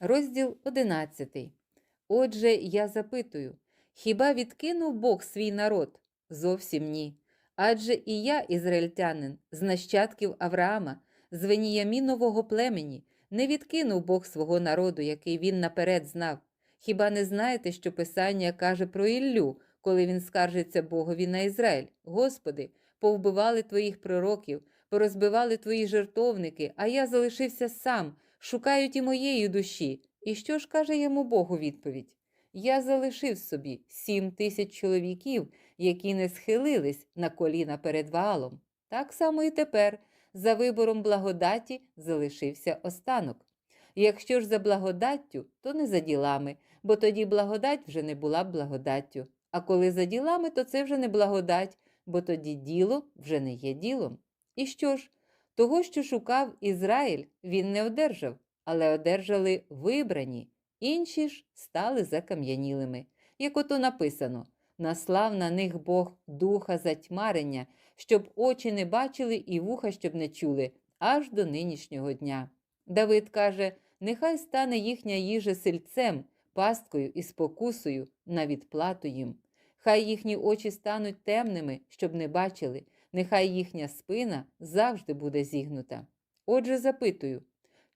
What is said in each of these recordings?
Розділ 11. Отже, я запитую: хіба відкинув Бог свій народ? Зовсім ні. Адже і я, ізраїльтянин, з нащадків Авраама, з Веніямінового племені, не відкинув Бог свого народу, який він наперед знав. Хіба не знаєте, що Писання каже про Іллю, коли він скаржиться Богові на Ізраїль? Господи, повбивали твоїх пророків, порозбивали твої жертовники, а я залишився сам, шукають і моєї душі. І що ж каже йому Бог у відповідь? Я залишив собі сім тисяч чоловіків, які не схилились на коліна перед Ваалом. Так само і тепер, за вибором благодаті, залишився останок. Якщо ж за благодаттю, то не за ділами, бо тоді благодать вже не була б благодаттю. А коли за ділами, то це вже не благодать, бо тоді діло вже не є ділом. І що ж? Того, що шукав Ізраїль, він не одержав, але одержали вибрані, інші ж стали закам'янілими. Як ото написано: наслав на них Бог духа затьмарення, щоб очі не бачили і вуха, щоб не чули, аж до нинішнього дня. Давид каже: нехай стане їхня їжа сельцем, пасткою і спокусою на відплату їм. Хай їхні очі стануть темними, щоб не бачили, нехай їхня спина завжди буде зігнута. Отже, запитую,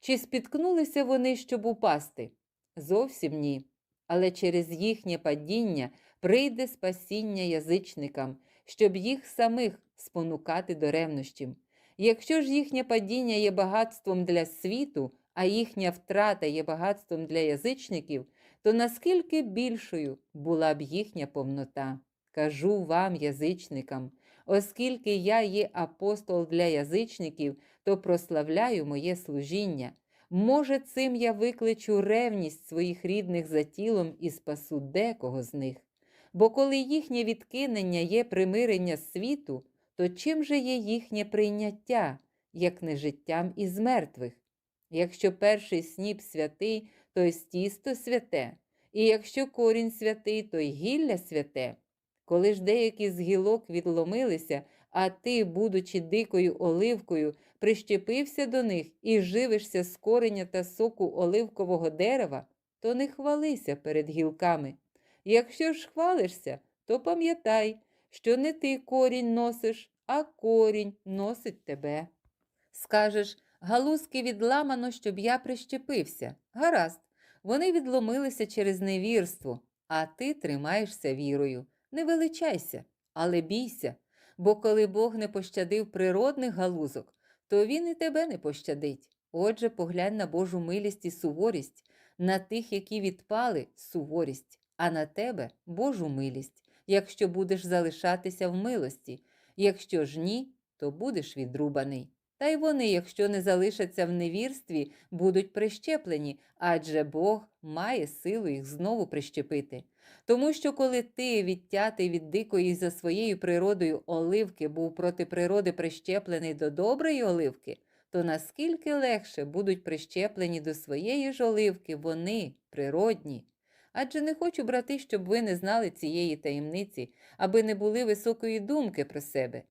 чи спіткнулися вони, щоб упасти? Зовсім ні. Але через їхнє падіння прийде спасіння язичникам, щоб їх самих спонукати до ревнощів. Якщо ж їхнє падіння є багатством для світу, а їхня втрата є багатством для язичників, то наскільки більшою була б їхня повнота? Кажу вам, язичникам, оскільки я є апостол для язичників, то прославляю моє служіння. Може, цим я викличу ревність своїх рідних за тілом і спасу декого з них. Бо коли їхнє відкинення є примирення світу, то чим же є їхнє прийняття, як не життям із мертвих? Якщо перший сніп святий, то й стісто святе, і якщо корінь святий, то й гілля святе. Коли ж деякі з гілок відломилися, а ти, будучи дикою оливкою, прищепився до них і живишся з кореня та соку оливкового дерева, то не хвалися перед гілками. Якщо ж хвалишся, то пам'ятай, що не ти корінь носиш, а корінь носить тебе. Скажеш, галузки відламано, щоб я прищепився. Гаразд, вони відломилися через невірство, а ти тримаєшся вірою. Не величайся, але бійся, бо коли Бог не пощадив природних галузок, то він і тебе не пощадить. Отже, поглянь на Божу милість і суворість, на тих, які відпали суворість, а на тебе Божу милість, якщо будеш залишатися в милості, якщо ж ні, то будеш відрубаний. Та й вони, якщо не залишаться в невірстві, будуть прищеплені, адже Бог має силу їх знову прищепити. Тому що коли ти, відтятий від дикої за своєю природою оливки, був проти природи прищеплений до доброї оливки, то наскільки легше будуть прищеплені до своєї ж оливки вони, природні. Адже не хочу, брати, щоб ви не знали цієї таємниці, аби не були високої думки про себе.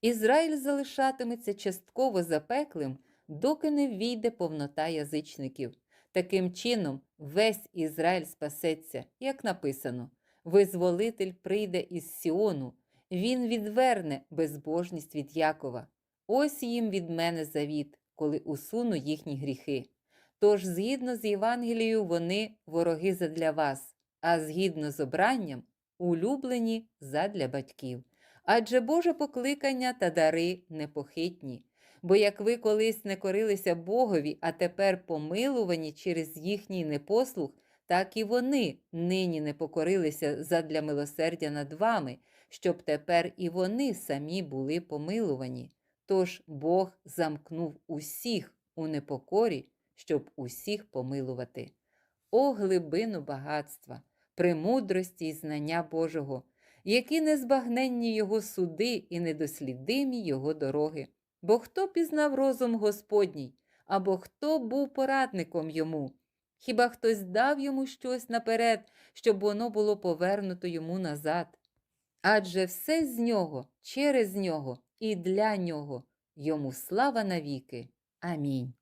Ізраїль залишатиметься частково запеклим, доки не війде повнота язичників. Таким чином, весь Ізраїль спасеться, як написано: Визволитель прийде із Сіону, він відверне безбожність від Якова. Ось їм від мене завіт, коли усуну їхні гріхи. Тож, згідно з Євангелією, вони вороги задля вас, а згідно з обранням, улюблені задля батьків. Адже Боже покликання та дари непохитні. Бо як ви колись не корилися Богові, а тепер помилувані через їхній непослух, так і вони нині не покорилися задля милосердя над вами, щоб тепер і вони самі були помилувані. Тож Бог замкнув усіх у непокорі, щоб усіх помилувати. О глибину багатства, премудрості і знання Божого, які незбагненні Його суди і недослідимі Його дороги. Бо хто пізнав розум Господній, або хто був порадником йому? Хіба хтось дав йому щось наперед, щоб воно було повернуто йому назад? Адже все з нього, через нього і для нього, йому слава навіки. Амінь.